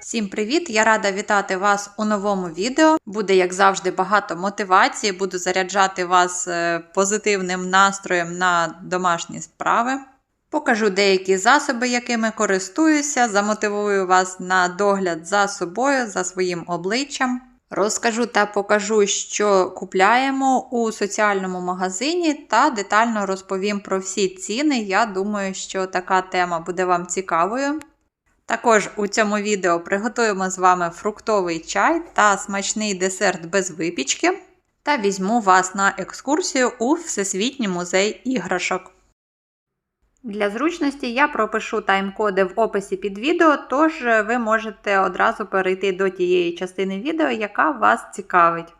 Всім привіт! Я рада вітати вас у новому відео. Буде, як завжди, багато мотивації. Буду заряджати вас е, позитивним настроєм на домашні справи. Покажу деякі засоби, якими користуюся, замотивую вас на догляд за собою, за своїм обличчям. Розкажу та покажу, що купляємо у соціальному магазині, та детально розповім про всі ціни. Я думаю, що така тема буде вам цікавою. Також у цьому відео приготуємо з вами фруктовий чай та смачний десерт без випічки. Та візьму вас на екскурсію у Всесвітній музей іграшок. Для зручності я пропишу тайм-коди в описі під відео, тож ви можете одразу перейти до тієї частини відео, яка вас цікавить.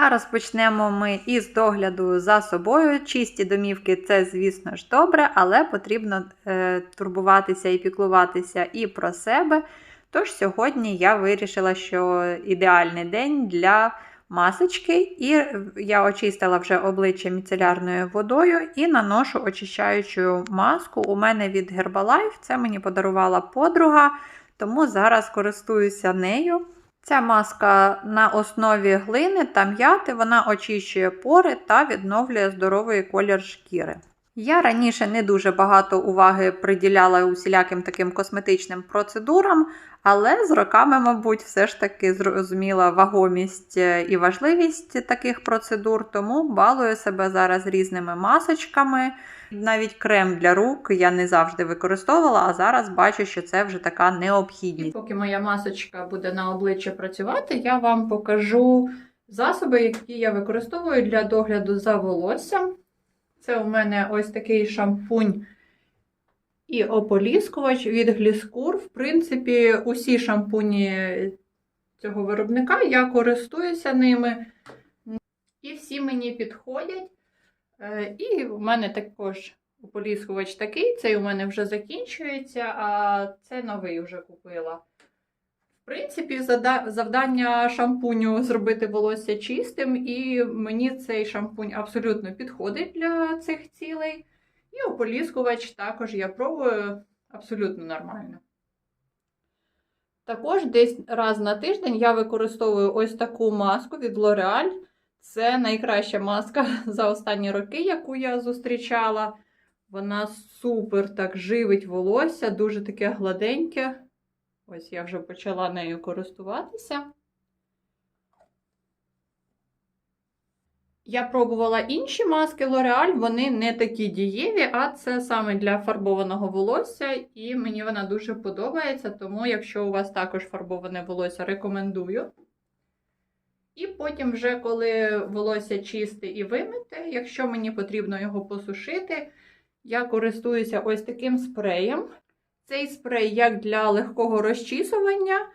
А розпочнемо ми із догляду за собою. Чисті домівки це, звісно ж, добре, але потрібно е, турбуватися і піклуватися і про себе. Тож сьогодні я вирішила, що ідеальний день для масочки, і я очистила вже обличчя міцелярною водою і наношу очищаючу маску. У мене від Herbalife, це мені подарувала подруга, тому зараз користуюся нею. Ця маска на основі глини та м'яти, вона очищує пори та відновлює здоровий колір шкіри. Я раніше не дуже багато уваги приділяла усіляким таким косметичним процедурам, але з роками, мабуть, все ж таки зрозуміла вагомість і важливість таких процедур, тому балую себе зараз різними масочками. Навіть крем для рук я не завжди використовувала, а зараз бачу, що це вже така необхідність. Поки моя масочка буде на обличчя працювати, я вам покажу засоби, які я використовую для догляду за волоссям. Це у мене ось такий шампунь і ополіскувач від Гліскур. В принципі, усі шампуні цього виробника я користуюся ними. І всі мені підходять. Е, І в мене також ополіскувач такий, цей у мене вже закінчується, а це новий вже купила. В принципі, завдання шампуню зробити волосся чистим, і мені цей шампунь абсолютно підходить для цих цілей. І ополіскувач також я пробую абсолютно нормально. Також десь раз на тиждень я використовую ось таку маску від L'Oreal. Це найкраща маска за останні роки, яку я зустрічала. Вона супер так живить волосся, дуже таке гладеньке. Ось я вже почала нею користуватися. Я пробувала інші маски L'Oreal, вони не такі дієві, а це саме для фарбованого волосся, і мені вона дуже подобається, тому, якщо у вас також фарбоване волосся, рекомендую. І потім, вже коли волосся чисте і вимите, якщо мені потрібно його посушити, я користуюся ось таким спреєм. Цей спрей як для легкого розчісування,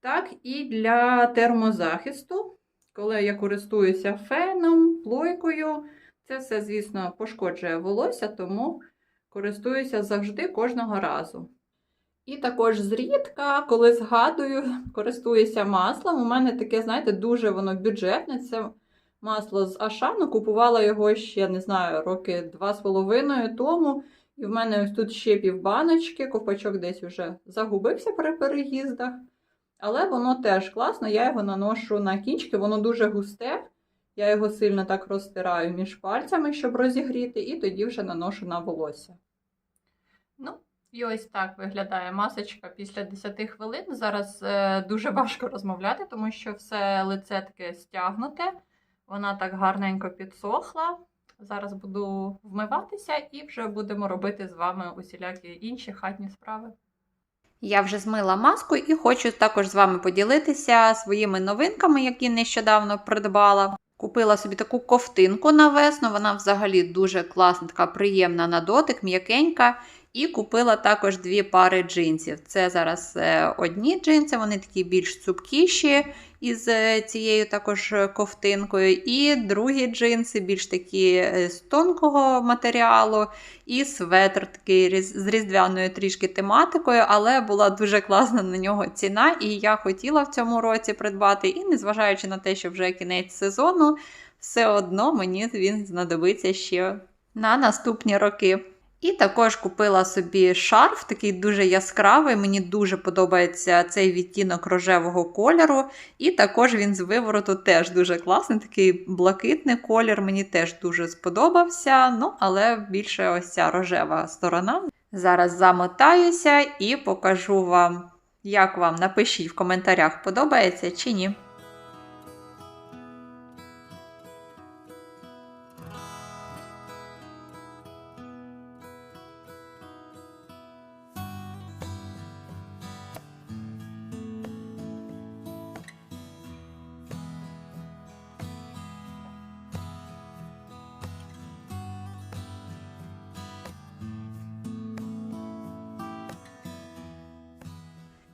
так і для термозахисту. Коли я користуюся феном, плойкою, це все, звісно, пошкоджує волосся, тому користуюся завжди кожного разу. І також зрідка, коли згадую, користуюся маслом. У мене таке, знаєте, дуже воно бюджетне. Це масло з Ашану. Купувала його ще, не знаю, роки два з половиною тому. І в мене ось тут ще півбаночки, ковпачок десь вже загубився при переїздах. Але воно теж класно, я його наношу на кінчики, воно дуже густе. Я його сильно так розтираю між пальцями, щоб розігріти, і тоді вже наношу на волосся. І ось так виглядає масочка після 10 хвилин. Зараз е, дуже важко розмовляти, тому що все лице таке стягнуте. Вона так гарненько підсохла. Зараз буду вмиватися і вже будемо робити з вами усілякі інші хатні справи. Я вже змила маску і хочу також з вами поділитися своїми новинками, які нещодавно придбала. Купила собі таку ковтинку на весну, вона взагалі дуже класна, така приємна на дотик, м'якенька. І купила також дві пари джинсів. Це зараз е, одні джинси, вони такі більш цупкіші із е, цією також ковтинкою. І другі джинси, більш такі е, з тонкого матеріалу, і светр такий з різдвяною трішки тематикою, але була дуже класна на нього ціна, і я хотіла в цьому році придбати. І незважаючи на те, що вже кінець сезону, все одно мені він знадобиться ще на наступні роки. І також купила собі шарф, такий дуже яскравий. Мені дуже подобається цей відтінок рожевого кольору. І також він з вивороту теж дуже класний, такий блакитний колір. Мені теж дуже сподобався. Ну, але більше ось ця рожева сторона. Зараз замотаюся і покажу вам, як вам напишіть в коментарях, подобається чи ні.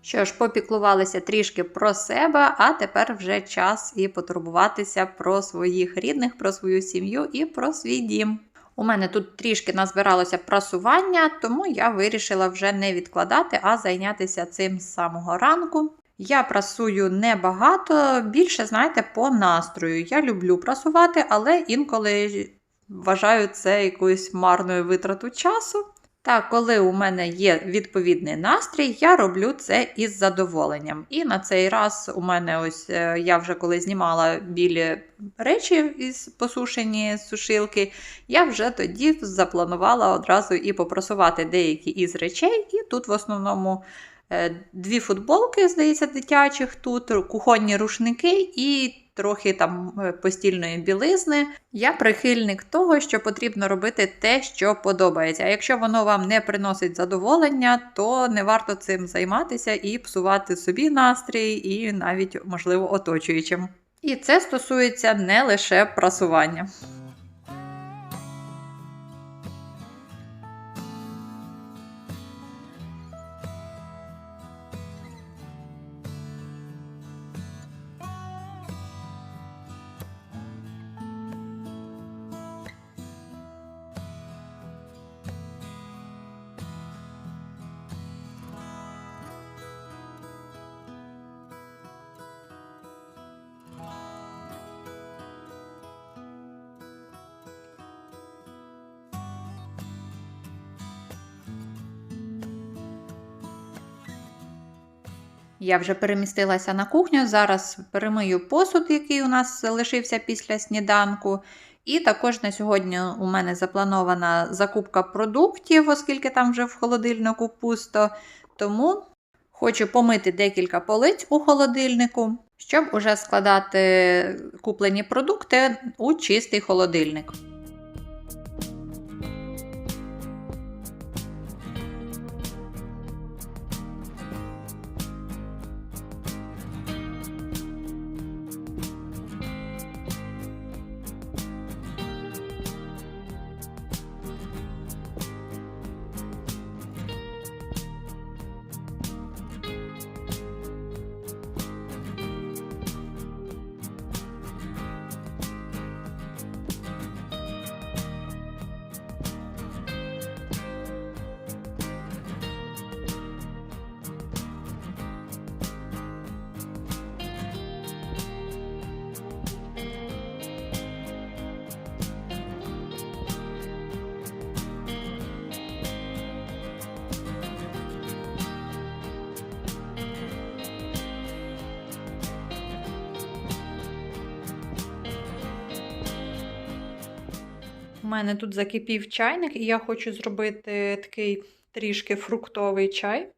Що ж, попіклувалися трішки про себе, а тепер вже час і потурбуватися про своїх рідних, про свою сім'ю і про свій дім. У мене тут трішки назбиралося прасування, тому я вирішила вже не відкладати, а зайнятися цим з самого ранку. Я прасую небагато, більше, знаєте, по настрою. Я люблю прасувати, але інколи вважаю це якоюсь марною витрату часу. Та коли у мене є відповідний настрій, я роблю це із задоволенням. І на цей раз у мене ось е, я вже коли знімала білі речі із посушені сушилки, я вже тоді запланувала одразу і попросувати деякі із речей. І тут в основному е, дві футболки, здається, дитячих, тут кухонні рушники і трохи там е, постільної білизни. Я прихильник того, що потрібно робити те, що подобається. А якщо воно вам не приносить задоволення, то не варто цим займатися і псувати собі настрій, і навіть, можливо, оточуючим. І це стосується не лише прасування. Я вже перемістилася на кухню. Зараз перемию посуд, який у нас лишився після сніданку. І також на сьогодні у мене запланована закупка продуктів, оскільки там вже в холодильнику пусто. Тому хочу помити декілька полиць у холодильнику, щоб уже складати куплені продукти у чистий холодильник. Мене тут закипів чайник, і я хочу зробити такий трішки фруктовий чай.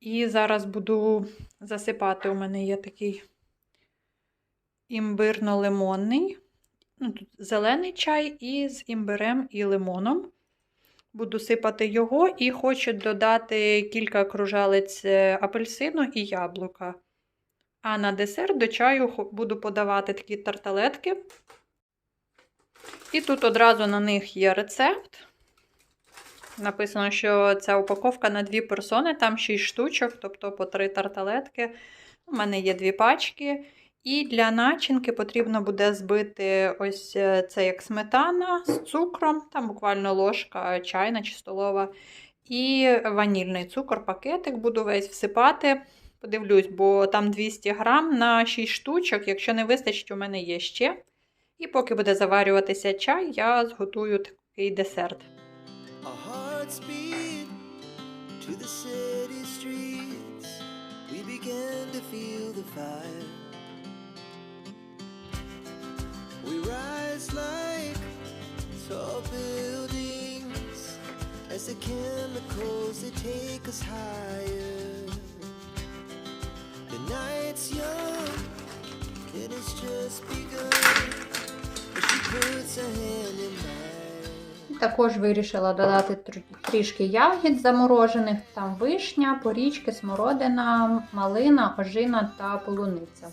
І зараз буду засипати. У мене є такий імбирно-лимонний, ну, тут зелений чай із імбирем і лимоном. Буду сипати його і хочу додати кілька кружалець е, апельсину і яблука. А на десерт до чаю буду подавати такі тарталетки. І тут одразу на них є рецепт. Написано, що ця упаковка на дві персони, там 6 штучок, тобто по 3 тарталетки. У мене є дві пачки. І для начинки потрібно буде збити ось е, це як сметана з цукром, там буквально ложка чайна чи столова. І ванільний цукор, пакетик буду весь всипати. Подивлюсь, бо там 200 грам на 6 штучок. Якщо не вистачить, у мене є ще. І поки буде заварюватися чай, я зготую такий десерт. Також вирішила додати трішки ягід заморожених, там вишня, порічки, смородина, малина, ожина та полуниця.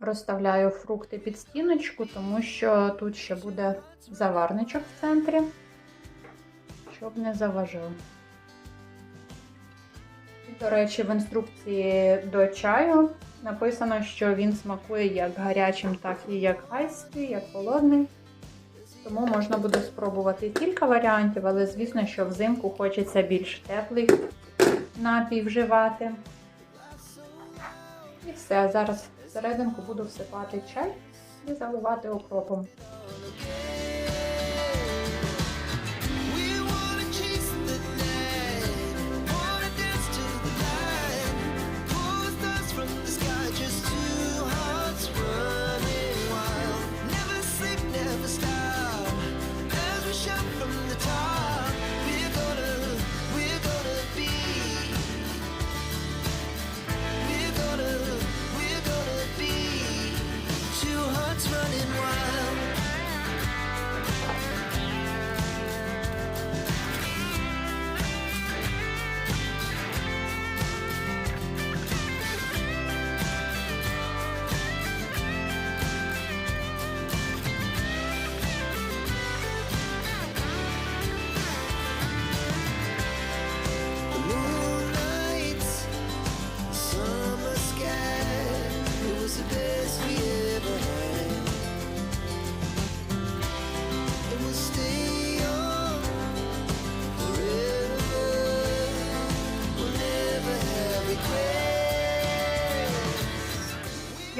Розставляю фрукти під стіночку, тому що тут ще буде заварничок в центрі, щоб не заважав. До речі, в інструкції до чаю написано, що він смакує як гарячим, так і як айський, як холодний. Тому можна буде спробувати кілька варіантів, але звісно, що взимку хочеться більш теплий напій вживати. І все, зараз всерединку буду всипати чай і заливати окропом.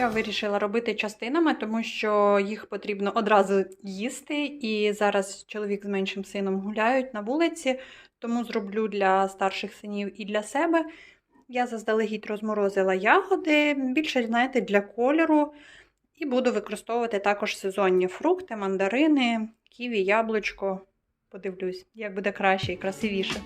Я вирішила робити частинами, тому що їх потрібно одразу їсти. І зараз чоловік з меншим сином гуляють на вулиці, тому зроблю для старших синів і для себе. Я заздалегідь розморозила ягоди, більше, знаєте, для кольору. І буду використовувати також сезонні фрукти, мандарини, ківі, яблучко. Подивлюсь, як буде краще і красивіше.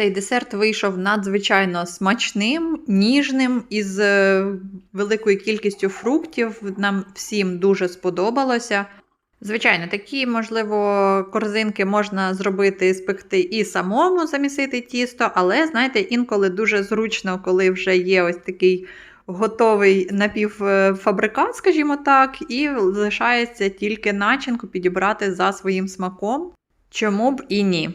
Цей десерт вийшов надзвичайно смачним, ніжним із е, великою кількістю фруктів. Нам всім дуже сподобалося. Звичайно, такі, можливо, корзинки можна зробити, спекти і самому замісити тісто, але знаєте, інколи дуже зручно, коли вже є ось такий готовий напівфабрикат, скажімо так, і лишається тільки начинку підібрати за своїм смаком. Чому б і ні?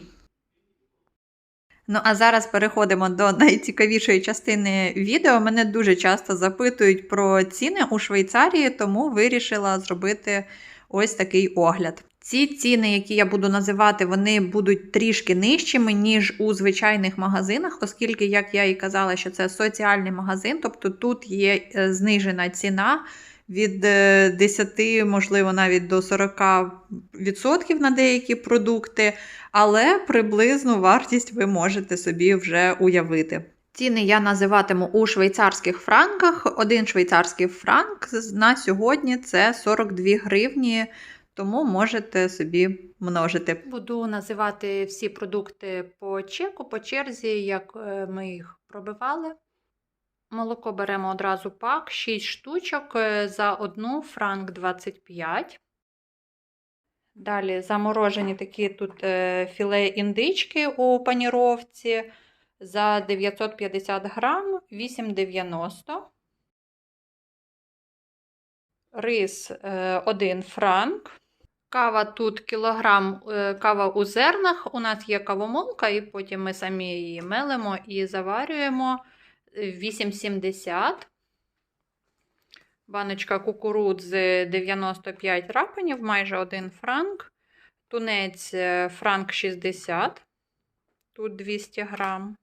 Ну, а зараз переходимо до найцікавішої частини відео. Мене дуже часто запитують про ціни у Швейцарії, тому вирішила зробити ось такий огляд. Ці ціни, які я буду називати, вони будуть трішки нижчими, ніж у звичайних магазинах, оскільки, як я і казала, що це соціальний магазин, тобто тут є е, знижена ціна від е, 10, можливо, навіть до 40% на деякі продукти, але приблизну вартість ви можете собі вже уявити. Ціни я називатиму у швейцарських франках. Один швейцарський франк на сьогодні це 42 гривні, тому можете собі множити. Буду називати всі продукти по чеку, по черзі, як е, ми їх пробивали. Молоко беремо одразу пак, 6 штучок е, за одну франк 25. Далі заморожені такі тут е, філе індички у паніровці за 950 грам 8,90. Рис 1 франк. Кава тут кілограм, е, кава у зернах. У нас є кавомолка, і потім ми самі її мелимо і заварюємо. Е, 8,70. Баночка кукурудзи 95 рапанів, майже 1 франк. Тунець е, франк 60, тут 200 грам.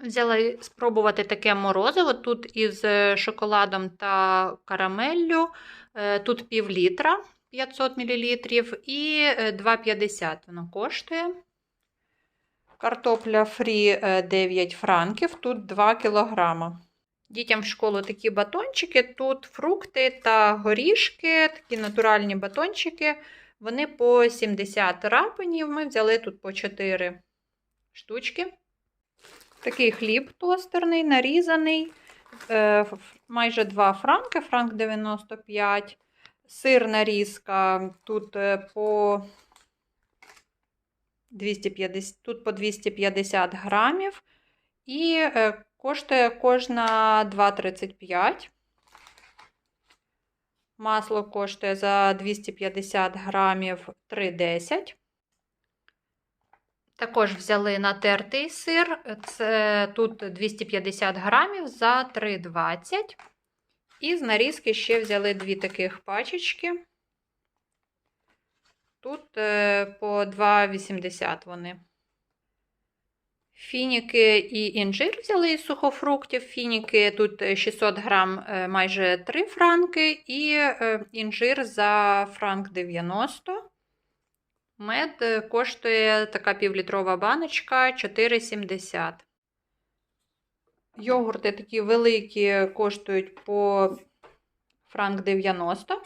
Взяла спробувати таке морозиво. Тут із е, шоколадом та карамеллю. Е, Тут пів літра 500 мл і е, 2,50 воно коштує. Картопля фрі е, 9 франків, тут 2 кілограма. Дітям в школу такі батончики. Тут фрукти та горішки, такі натуральні батончики. Вони по 70 рапанів. Ми взяли тут по 4 штучки. Такий хліб тостерний, нарізаний. Е, майже 2 франки, франк 95. Сир нарізка тут е, по 250, тут по 250 грамів. І е, коштує кожна 2,35. Масло коштує за 250 грамів 3,10. Також взяли натертий сир. Це тут 250 грамів за 3,20. І з нарізки ще взяли дві таких пачечки. Тут е, по 2,80 вони. Фініки і інжир взяли із сухофруктів. Фініки тут 600 грам е, майже 3 франки, і е, інжир за франк 90. Мед е, коштує така півлітрова баночка 4,70. Йогурти такі великі коштують по франк 90.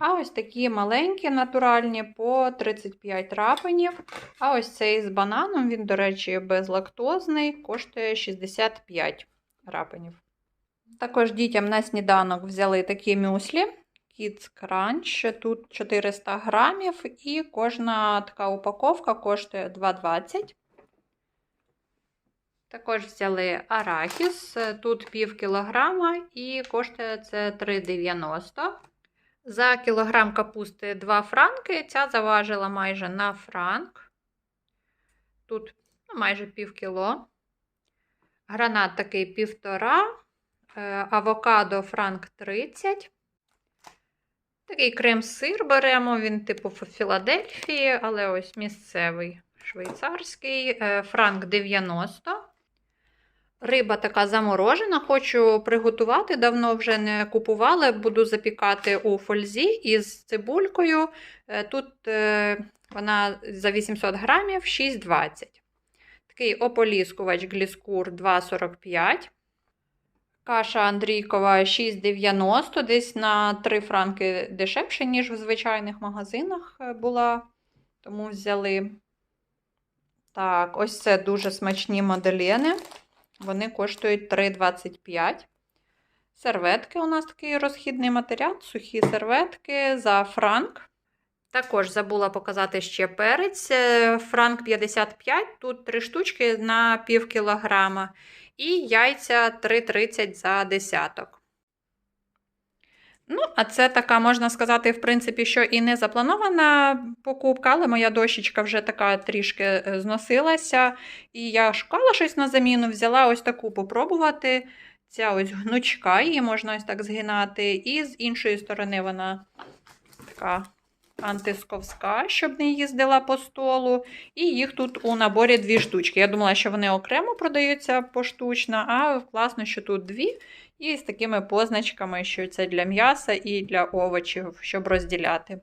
А ось такі маленькі, натуральні по 35 рапанів. А ось цей з бананом, він, до речі, безлактозний, коштує 65 рапанів. Також дітям на сніданок взяли такі мюслі. Kids Crunch. Тут 400 грамів, і кожна така упаковка коштує 2,20. Також взяли арахіс. Тут пів кілограма і коштує це 3,90. За кілограм капусти 2 франки. Ця заважила майже на франк. Тут ну, майже пів кіло. Гранат такий півтора. Е, Авокадо франк 30. Такий крем-сир беремо, він типу Філадельфії, але ось місцевий швейцарський. Е, Франк 90. Риба така заморожена. Хочу приготувати. Давно вже не купувала. Буду запікати у фользі із цибулькою. Е, Тут е, вона за 800 грамів 6,20. Такий ополіскувач гліскур 2,45. Каша Андрійкова 6,90, десь на 3 франки дешевше, ніж в звичайних магазинах е, була. Тому взяли. Так, ось це дуже смачні моделени. Вони коштують 3,25. Серветки у нас такий розхідний матеріал, сухі серветки за франк. Також забула показати ще перець. Е, Франк 55, тут 3 штучки на пів кілограма. І яйця 3,30 за десяток. Ну, а це така, можна сказати, в принципі, що і не запланована покупка, але моя дощечка вже така трішки е, зносилася. І я шукала щось на заміну, взяла ось таку попробувати. Ця ось гнучка, її можна ось так згинати. І з іншої сторони вона така антисковська, щоб не їздила по столу. І їх тут у наборі дві штучки. Я думала, що вони окремо продаються поштучно, а класно, що тут дві. І з такими позначками, що це для м'яса і для овочів, щоб розділяти.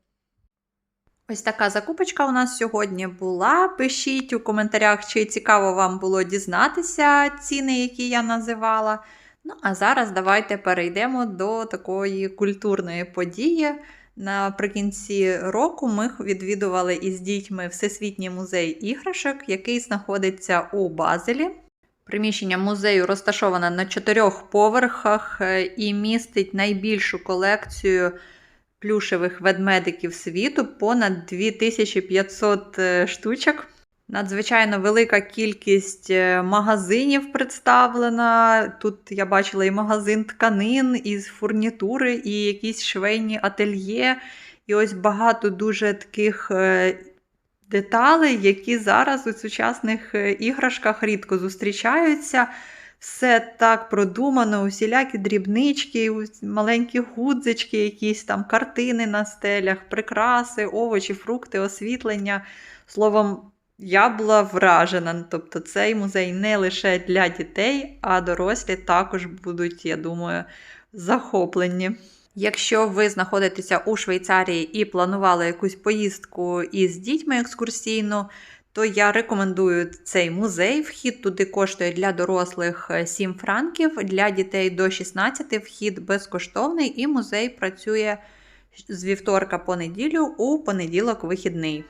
Ось така закупочка у нас сьогодні була. Пишіть у коментарях, чи цікаво вам було дізнатися ціни, які я називала. Ну, а зараз давайте перейдемо до такої культурної події. Наприкінці року ми відвідували із дітьми Всесвітній музей іграшок, який знаходиться у Базелі. Приміщення музею розташоване на чотирьох поверхах е, і містить найбільшу колекцію плюшевих ведмедиків світу, понад 2500 е, штучок. Надзвичайно велика кількість е, магазинів представлена. Тут я бачила і магазин тканин, і фурнітури, і якісь швейні ательє. І ось багато дуже таких е, деталей, які зараз у сучасних е, іграшках рідко зустрічаються. Все так продумано, усілякі дрібнички, маленькі гудзички, якісь там картини на стелях, прикраси, овочі, фрукти, освітлення. Словом, я була вражена. Тобто цей музей не лише для дітей, а дорослі також будуть, я думаю, захоплені. Якщо ви знаходитеся у Швейцарії і планували якусь поїздку із дітьми екскурсійну, то я рекомендую цей музей. Вхід туди коштує для дорослих е, 7 франків, для дітей до 16 вхід безкоштовний, і музей працює з вівторка по неділю у понеділок вихідний.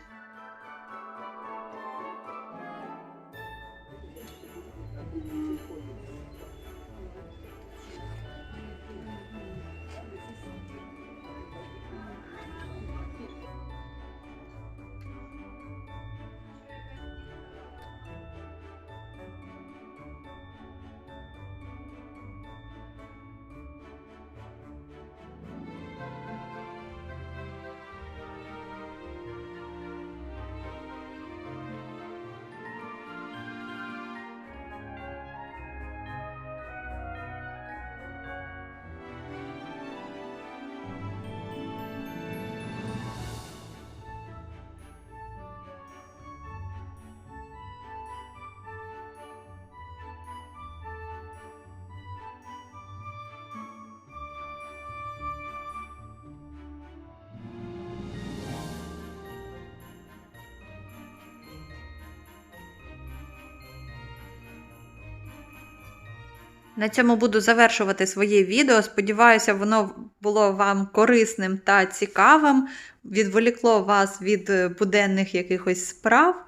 На цьому буду завершувати своє відео. Сподіваюся, воно було вам корисним та цікавим, відволікло вас від е, буденних якихось справ.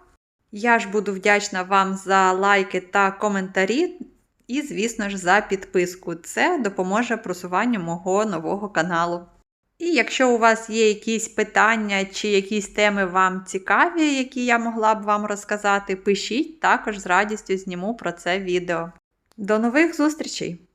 Я ж буду вдячна вам за лайки та коментарі, і, звісно ж, за підписку. Це допоможе просуванню мого нового каналу. І якщо у вас є якісь питання чи якісь теми вам цікаві, які я могла б вам розказати, пишіть, також з радістю зніму про це відео. До нових зустрічей!